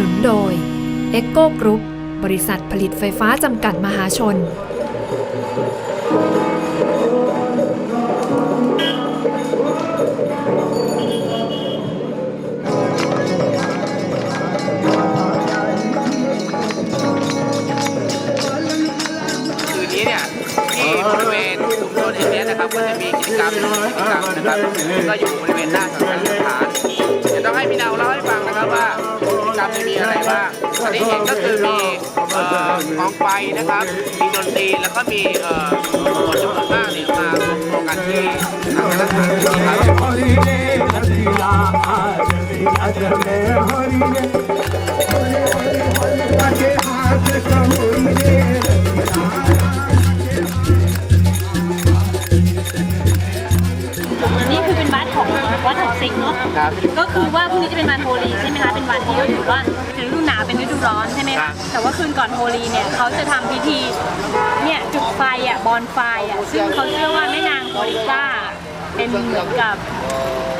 นุนโดย e c o Group บริษัทผลิตไฟฟ้าจำกัดมหาชน คืนนี้เนี่ยที่บริเวณชุมชนแห่งนี้นะครับก็จะมีกิจกรรมกิจกรรมนะครับก็อยู่บริเวณหน้าสถานสถานเดี๋ยวต้องให้พี่ดาวเล่าให้ฟังนะครับว่า กิจกรรมจะมีอะไรบ้างอันนี้เห็นก็คือมีเอ่อกองไฟนะครับ มีดนตรีแล้วก็มีคนจำนวนมากเนี่ยมารวมกันที่ทางสถานที่ครับ วัดของสิงห์เนาะครับ ก็คือว่าพรุ่งนี้จะเป็นวันโฮลีใช่ไหมคะเป็นวันที่ก็ถือว่าเป็นฤดูหนาวเป็นฤดูร้อนใช่ไหมครัคะบแต่ว่าคืนก่อนโฮลีเนี่ยเขาจะทำพิธีเนี่ยจุดไฟอะบอนไฟอะซึ่งเขาเชื่อว่าแม่นางโมริก้าเป็นเหมือนกับ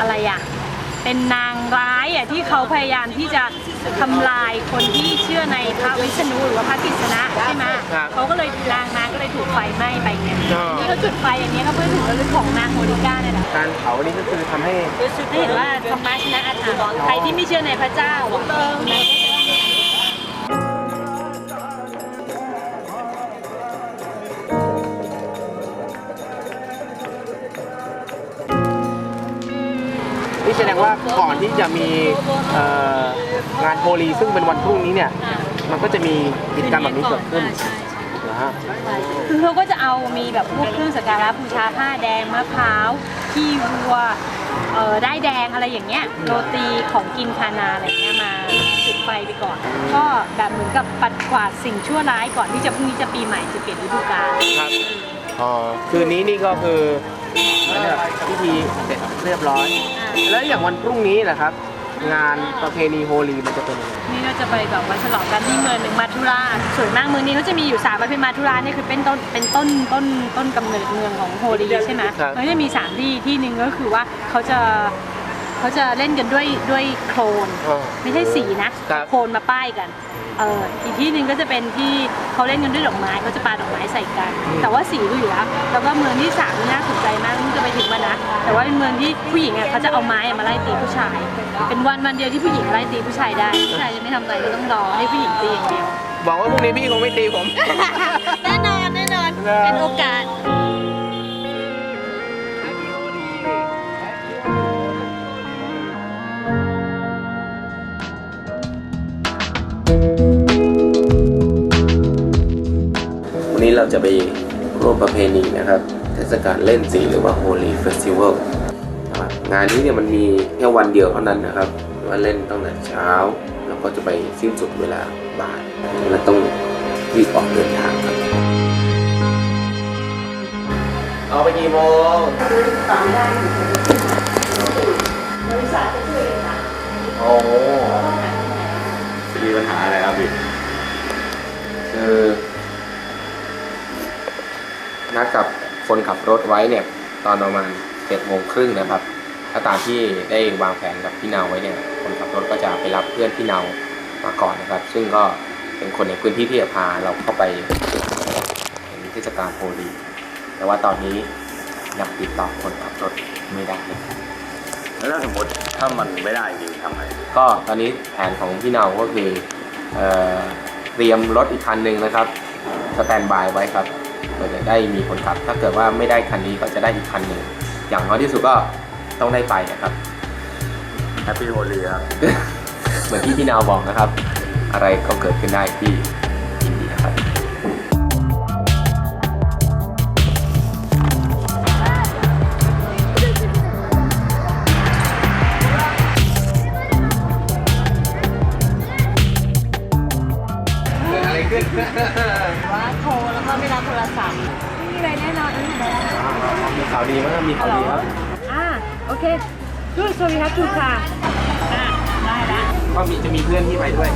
อะไรอะ เป็นนางร้ายอะที่เขาพยายามที่จะทำลายคนที่เชื่อในพระวิษณุหรือว่าพระกฤษณะใช่ไหมครับเขาก็เลยนางนางก็เลยถูกไฟไหม้ไปเนี่ยอ๋อ นี่เขาจุดไฟอย่างเงี้ยก็เพื่อถึงระลึกของนางโมริก้าเนี่ยแหละการเผานี่ก็คือทำให้ให้เห็นว่าธรรมะชนะอาถรรพ์ใครที่ไม่เชื่อในพระเจ้าอะ แสดงว่าก่อนที่จะมีเอ่องานโฮลีซึ่งเป็นวันพรุ่งนี้เนี่ย มันก็จะมีกิจกรรมแบบนี้เกิดขึ้นใช่ใช่นะฮะคือเขาก็จะเอามีแบบพวกเครื่องสักการะบูชาผ้าแดงมะพร้าวขี้วัวเอ่อได้ายแดงอะไรอย่างเงี้ยโรตีของกินคานาอะไรเงี้ยมาจุดไฟไปก่อน ก็แบบเหมือนกับปัดกวาดสิ่งชั่วร้ายก่อนที่จะพรุ่งนี้จะปีใหม่จะเปลี่ยนฤดูกาลครับอ๋อคืนนี้นี่ก็คือ พิธีเสร็จเรียบร้อย แล้วอย่างวันพรุ่งนี้แหละครับ งานประเพณีโฮลีมันจะเป็นยังไงนี่ก็จะไปแบบว่าฉลองกันที่เมืองหนึ่งมาทุราส่วนมากเมืองนี้เขาจะมีอยู่สามประเภทมาทุราเนี่ยคือเป็นต้นเป็นต้นต้นต้นกำเนิดเมืองของโฮลีใช่ไหมครับมันก็จะมีสามที่ที่หนึ่งก็คือว่าเขาจะเขาจะเล่นกันด้วยด้วยโครนอ๋อไม่ใช่สีนะครับโคลนมาป้ายกันเอออีกที่หนึ่งก็จะเป็นที่เขาเล่นกันด้วยดอกไม้เขาจะปาดอกไม้ใส่กัน แต่ว่าสีก็อยู่แล้วแล้วก็เมืองที่สามนี่น่าสนใจมากนี่จะไปถึงวันนะ แต่ว่าเป็นเมืองที่ผู้หญิงอะเขาจะเอาไม้อะมาไล่ตีผู้ชาย เป็นวันวันเดียวที่ผู้หญิงไล่ตีผู้ชายได้ผู้ชายจะไม่ทำอะไรก็ต้องรอให้ผู้หญิงตีอย่างเดียวบอกว่าพรุ่งนี้พี่คงไม่ตีผม แน่นอนแน่นอน เป็นโอกาส วันนี้เราจะไป ร่วมประเพณีนะครับ เทศกาลเล่นสีหรือว่า Holy Festival นะครับงานนี้เนี่ยมันมีแค่วันเดียวเท่านั้นนะครับว่าเล่นตั้งแต่เช้า แล้วก็จะไปสิ้นสุดเวลาบ่ายและต้องรีบออกเดินทางครับเอาไปกี่โมงโอ้โหมีปัญหาอะไรครับพี่คือ นัดกับคนขับรถไว้เนี่ยตอนประมาณเจ็ดโมงครึ่งนะครับ ถ้าตามที่ได้วางแผนกับพี่เนาไว้เนี่ยคนขับรถก็จะไปรับเพื่อนพี่เนามาก่อนนะครับ ซึ่งก็เป็นคนในพื้นที่ที่จะพาเราเข้าไปเห็นเทศกาลโฮลีแต่ว่าตอนนี้ยังติดต่อคนขับรถไม่ได้แล้วถ้าสมมติถ้ามันไม่ได้จริงทำไงก็ตอนนี้แผนของพี่เนาก็คือเอ่อเตรียมรถอีกคันหนึ่งนะครับสแตนบายไว้ครับ เพื่อจะได้มีคนขับ ถ้าเกิดว่าไม่ได้คันนี้ก็จะได้อีกคันหนึ่งอย่างน้อยที่สุดก็ต้องได้ไปนะครับแฮปปี้โฮลีครับ เหมือนที่พี่นาวบอกนะครับ อะไรก็เกิดขึ้นได้ที่ โทรแล้วก็ไม่รับโทรศัพท์นี่เลยแน่นอนนี่เลยมีข่าวดีมั้ยมีข่าวดีครับอ่าโอเคดูสวัสดีครับทูค่ะอ่าได้แล้วก็มีจะมีเพื่อนที่ไปด้วย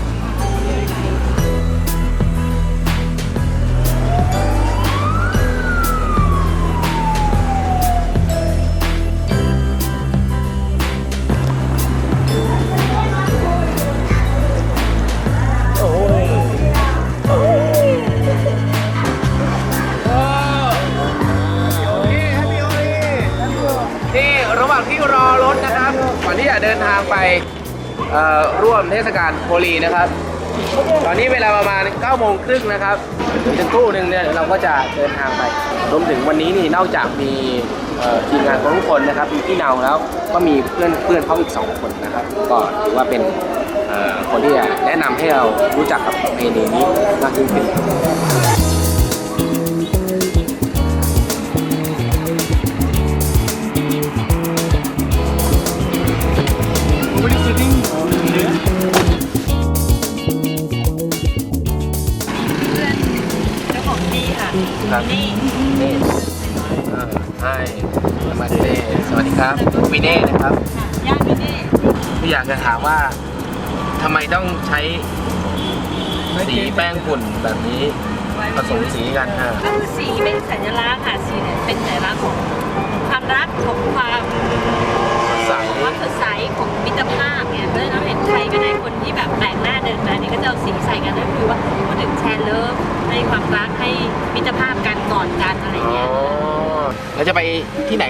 ร่วมเทศกาลโฮลีนะครับ ตอนนี้เวลาประมาณ9โมงครึ่งนะครับถึงจะครู่หนึ่งเนี่ยเราก็จะเดินทางไปรวมถึงวันนี้นี่นอกจากมีทีมงานของทุกคนนะครับมีพี่เนาแล้วก็มีเพื่อนเพื่อนเขาอีก 2 คนนะครับ ก็ถือว่าเป็นคนที่จะแนะนำให้เรารู้จักกับประเพณีนี้มากขึ้น ค่ะครับนี่นี่ใช่มาเต้สวัสดีครับวินเน่นะครับย่านมิเน่พี่อยากจะถามว่าทำไมต้องใช้สีแป้งฝุ่นแบบนี้ผสมสีกันอะก็คือสีเป็นสัญลักษณ์ค่ะสีเนี่ยเป็นสัญลักษณ์ของความรักของความใสความสดใสของ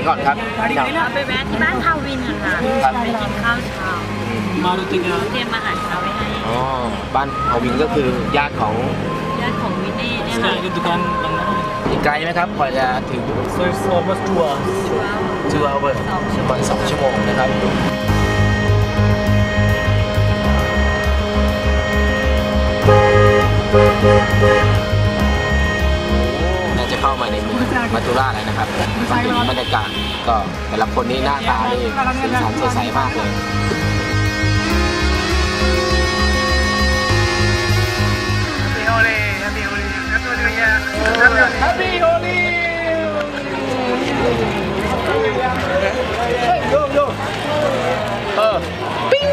ก่อนครับเราไปแวะที่บ้านทาวินค่ะครับไปกินข้าวเช้าเตรียมอาหารเช้าไว้ให้อ๋อบ้านเอาวินก็คือญาติของญาติของวินเน่เนี่ยค่ะ อีกไกลไหมครับกว่าจะถึง So it's almost two hours. 2 hour ประมาณ2ชั่วโมงนะครับ ในเมืองมาตุราแล้วนะครับมาถึงบรรยากาศก็แต่ละคนนี่หน้าตานี่สีสันสดใสมากเลย Happy Holi เออปิ้ง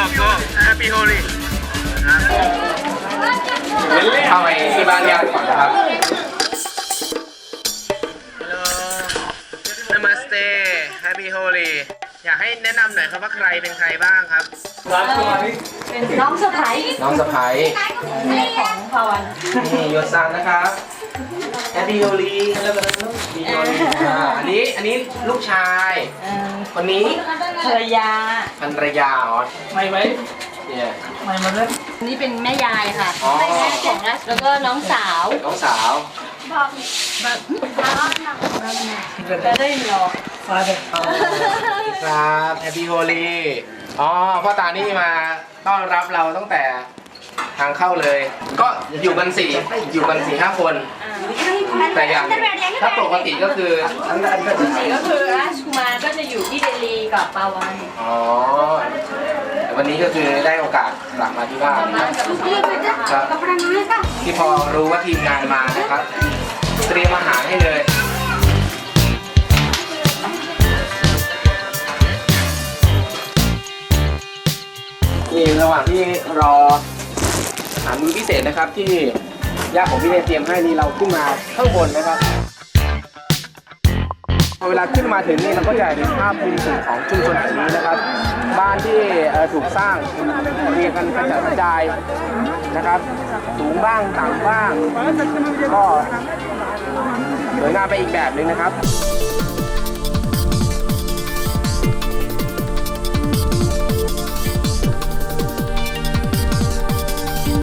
Happy Holi เข้าไปที่บ้านญาติก่อนนะครับ Hello Namaste Happy Holi อยากให้แนะนำหน่อยครับว่าใครเป็นใครบ้างครับ เป็นน้องสะใภ้น้องสะพ้ายของพาวันนี่โยซังนะครับแอดดิโอลีแล้วก็ดิโอลีอ่าอันนี้อันนี้ลูกชายคนนี้ ภรรยาภรรยาอ๋อ My wife, เนี่ย my mother. นี่เป็นแม่ยายค่ะอ๋อ แม่ของรัสแล้วก็น้องสาวน้องสาวจะได้หรอ Father. ครับแฮปปี้โฮลีอ๋อพ่อตานี่มาต้อนรับเราตั้งแต่ทางเข้าเลย ก็อยู่กันสี่อยู่กันสี่ห้าคน แต่อย่างถ้าปกติก็คือสีก็คือราชกุมารก็จะอยู่ที่เดลี กับปาวันอ๋อแต่วันนี้ก็คือได้โอกาสกลับมาที่บ้านนะครับครับที่พอรู้ว่าทีมงานมานะครับ เตรียมอาหารให้เลยนี่ระหว่างที่รออาหารมื้อพิเศษนะครับ ที่ญาติของพี่เนยเตรียมให้นี่เราขึ้นมาข้างบนนะครับพอ เวลาขึ้นมาถึงนี่เราก็จะเห็นภาพมุมสูงของชุมชนแห่งนี้นะครับ บ้านที่ถูกสร้างเรียงกันกระจัดกระจายนะครับ สูงบ้างต่ำบ้างก็สวยงามไปอีกแบบหนึ่งนะครับ